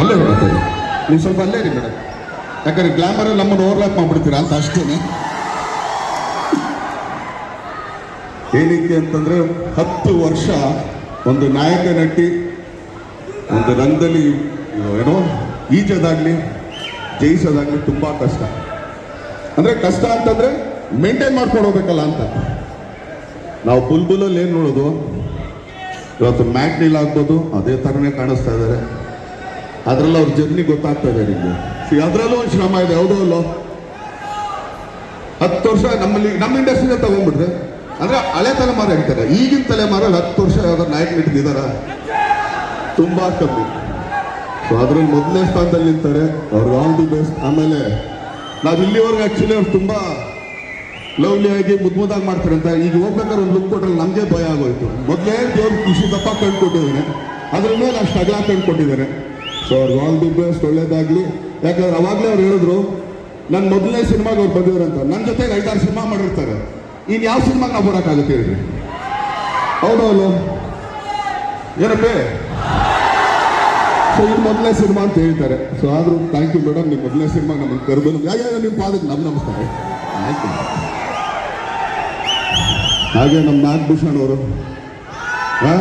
ಅಲ್ಲೇ ಬರುತ್ತೆ ನೀವು ಸ್ವಲ್ಪ ಅಲ್ಲೇ ರೀ ಮೇಡಮ್. ಯಾಕಂದ್ರೆ ಗ್ಲಾಮರ್ ನಮ್ಮನ್ನು ಓವರ್ಲ್ಯಾಪ್ ಮಾಡ್ಬಿಡ್ತೀರಾ ಅಂತ ಅಷ್ಟೇನೆ. ಏನಕ್ಕೆ ಅಂತಂದ್ರೆ ಹತ್ತು ವರ್ಷ ಒಂದು ನಾಯಕ ನಟಿ, ಒಂದು ರಂಗದಲ್ಲಿ, ಏನೋ, ಈಜೋದಾಗ್ಲಿ, ಜಯಿಸೋದಾಗ್ಲಿ ತುಂಬಾ ಕಷ್ಟ. ಅಂದ್ರೆ ಕಷ್ಟ ಅಂತಂದ್ರೆ ಮೇಂಟೈನ್ ಮಾಡ್ಕೊಂಡು ಹೋಗ್ಬೇಕಲ್ಲ ಅಂತ. ನಾವು ಬುಲ್ಬುಲಲ್ಲಿ ಏನು ನೋಡೋದು? ಇವತ್ತು ಮ್ಯಾಗ್ನಿಲ್ ಆಗ್ಬೋದು, ಅದೇ ಥರನೇ ಕಾಣಿಸ್ತಾ ಇದ್ದಾರೆ. ಅದರಲ್ಲಿ ಅವ್ರ ಜರ್ನಿ ಗೊತ್ತಾಗ್ತದೆ ನಿಮಗೆ. ಅದರಲ್ಲೂ ಒಂದು ಶ್ರಮ ಇದೆ, ಹೌದು ಅಲ್ಲೋ? ಹತ್ತು ವರ್ಷ ನಮ್ಮಲ್ಲಿ, ನಮ್ಮ ಇಂಡಸ್ಟ್ರಿನ ತಗೊಂಡ್ಬಿಟ್ರೆ. ಅಂದ್ರೆ ಹಳೆ ತಲೆಮಾರ ಹೇಳ್ತಾರೆ. ಈಗಿನ ತಲೆಮಾರಲ್ಲಿ ಹತ್ತು ವರ್ಷ ಯಾವ್ದಾರು ನಾಯಕ ಇಟ್ಟಿದ್ದಾರ? ತುಂಬಾ ಕಮ್ಮಿ. ಸೊ ಅದ್ರಲ್ಲಿ ಮೊದಲನೇ ಸ್ಥಾನದಲ್ಲಿ ನಿಂತಾರೆ, ಅವ್ರಿಗೆ ಆಲ್ ದಿ ಬೆಸ್ಟ್ ಆಮೇಲೆ, ನಾವು ಇಲ್ಲಿವರೆಗೆ ಆಕ್ಚುಲಿ ಅವ್ರು ತುಂಬಾ ಮುದ್ ಮುದ್ದಾಗಿ ಮಾಡ್ತಾರೆ ಅಂತ. ಈಗ ಹೋಗ್ಬೇಕಾದ್ರೆ ಒಂದು ಲುಕ್ ಕೊಟ್ಟರೆ ನಮಗೆ ಭಯ ಆಗೋಯ್ತು. ಮೊದಲೇ ದೇವ್ರು ಖುಷಿ ದಪ್ಪ ಕಂಡುಕೊಟ್ಟಿದ್ದಾರೆ ಅದ್ರ ಮೇಲೆ ಅಷ್ಟು ಅಗಲ ಕಂಡುಕೊಟ್ಟಿದ್ದಾರೆ ಸೊ ಅವ್ರಿಗೆ ಆಲ್ ದಿ ಒಳ್ಳೇದಾಗ್ಲಿ. ಯಾಕಂದ್ರೆ ಅವಾಗಲೇ ಅವ್ರು ಹೇಳಿದ್ರು ನನ್ನ ಮೊದಲನೇ ಸಿನಿಮಾಗೆ ಅವ್ರು ಬಂದಿದ್ರಂತ ನನ್ನ ಜೊತೆಗೆ ಐದಾರು ಸಿನಿಮಾ ಮಾಡಿರ್ತಾರೆ. ಇನ್ನು ಯಾವ ಸಿನಿಮಾಗೆ ನಾವು ಬರೋಕ್ಕಾಗುತ್ತೆ ಹೇಳ್ರಿ? ಹೌದು ಏನಪ್ಪೇ? ಸೊ ಇದು ಮೊದಲನೇ ಸಿನಿಮಾ ಅಂತ ಹೇಳ್ತಾರೆ. ಸೊ ಆದರೂ ಥ್ಯಾಂಕ್ ಯು ಮೇಡಮ್ ನೀವು ಮೊದಲನೇ ಸಿನಿಮಾ ನಮಗೆ ಕರೆದು ಯಾವ ನಿಮ್ಮ ಪಾದಕ್ಕೆ ನಮ್ಮ ನಮಸ್ಕಾರ. ಆಯ್ತು ಹಾಗೆ ನಮ್ಮ ನಾಗಭೂಷಣ್ ಅವರು. ಹಾ?